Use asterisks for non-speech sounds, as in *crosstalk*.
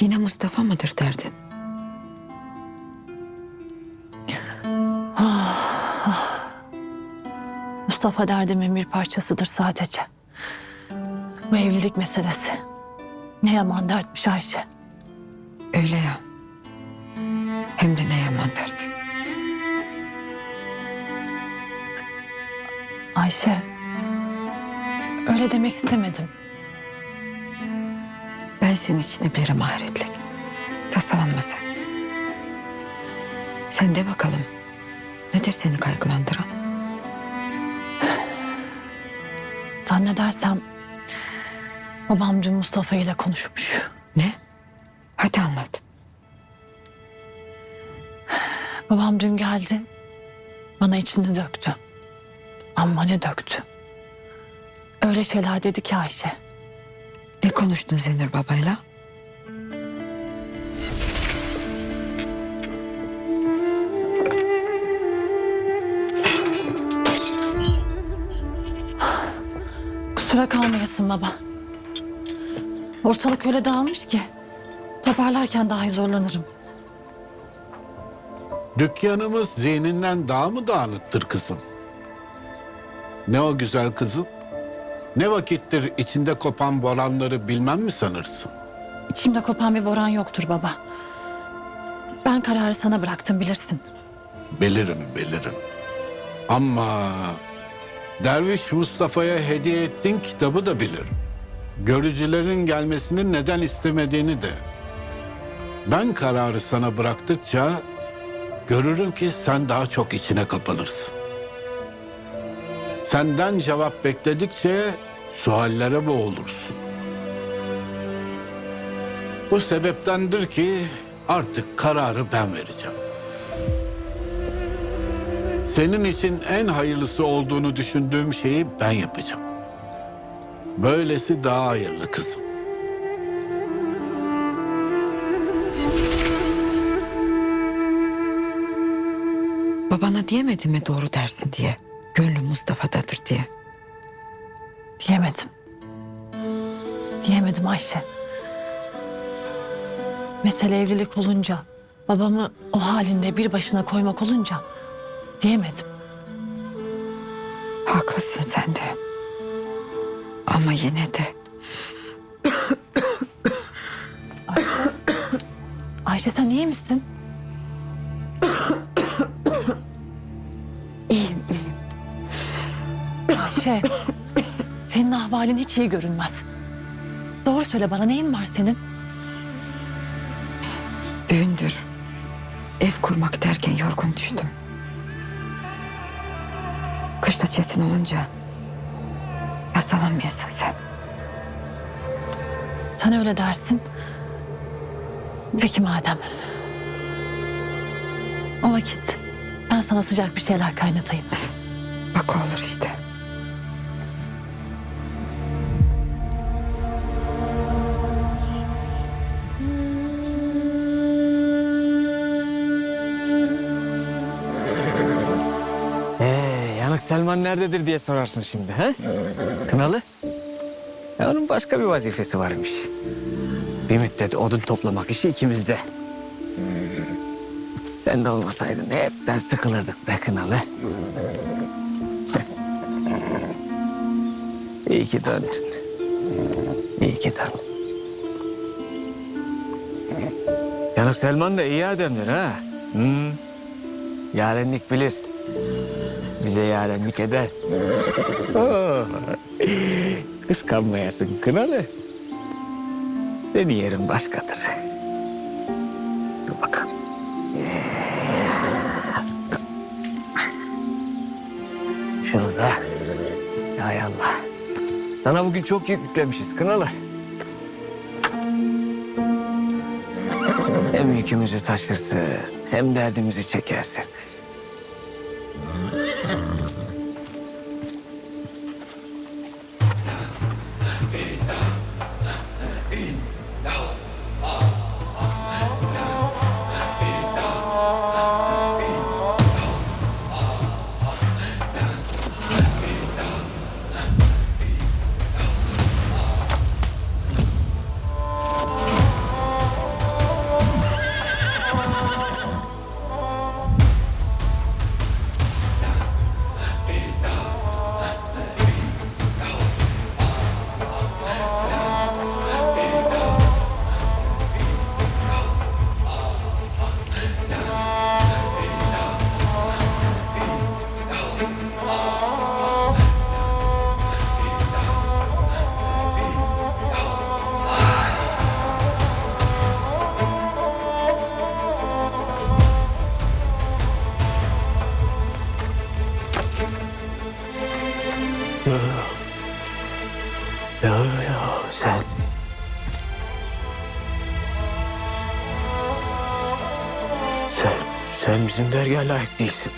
Yine Mustafa mıdır derdin? Mustafa derdimin bir parçasıdır sadece. Bu evlilik meselesi. Ne yaman dertmiş Ayşe. Öyle ya. Hem de ne yaman derdi. Ayşe. Öyle demek istemedim. Ben senin için bilirim maharetlik. Tasalanma sen. Sen de bakalım. Nedir seni kaygılandıran? Zannedersem babam dün Mustafa ile konuşmuş. Ne? Hadi anlat. Babam dün geldi. Bana içini döktü. Amma ne döktü. Öyle şeyler dedi ki Ayşe. Konuştun Zenur babayla? Kusura kalmayasın baba. Ortalık öyle dağılmış ki. Toparlarken dahi zorlanırım. Dükkanımız zihninden daha mı dağınıktır kızım? Ne o güzel kızım? Ne vakittir içinde kopan boranları bilmem mi sanırsın? İçimde kopan bir boran yoktur baba. Ben kararı sana bıraktım bilirsin. Bilirim, bilirim. Ama Derviş Mustafa'ya hediye ettiğin kitabı da bilirim. Görücülerin gelmesini neden istemediğini de. Ben kararı sana bıraktıkça görürüm ki sen daha çok içine kapanırsın. Senden cevap bekledikçe suallere boğulursun. Bu sebeptendir ki artık kararı ben vereceğim. Senin için en hayırlısı olduğunu düşündüğüm şeyi ben yapacağım. Böylesi daha hayırlı kızım. Babana diyemedi mi doğru dersin diye? Gönlüm Mustafa'dadır diye. Diyemedim. Diyemedim Ayşe. Mesele evlilik olunca, babamı o halinde bir başına koymak olunca diyemedim. Haklısın sen de. Ama yine de Ayşe sen iyi misin? Ayşe, *coughs* senin ahvalin hiç iyi görünmez. Doğru söyle bana neyin var senin? Düğündür. Ev kurmak derken yorgun düştüm. Kışta çetin olunca hastalanmayasın sen. Sen öyle dersin. Peki madem. O vakit ben sana sıcak bir şeyler kaynatayım. Bak olur işte. Selman nerededir diye sorarsın şimdi ha? Kınalı? Ya onun başka bir vazifesi varmış. Bir müddet odun toplamak işi ikimizde. Sen de olmasaydın hepten sıkılırdık be Kınalı. *laughs* İyi ki döndün. İyi ki döndün. Yanık Selman da iyi adamdır ha. Hı. Yarenlik bilir bize yarenlik eder. Oo. Kıskanmayasın kınalı. Senin yerin başkadır. Dur bakalım. Şurada. Hay Allah. Sana bugün çok yük yüklemişiz kınalı. Hem yükümüzü taşırsın hem derdimizi çekersin. Ya ya sen. Sen, sen bizim dergah layık değilsin.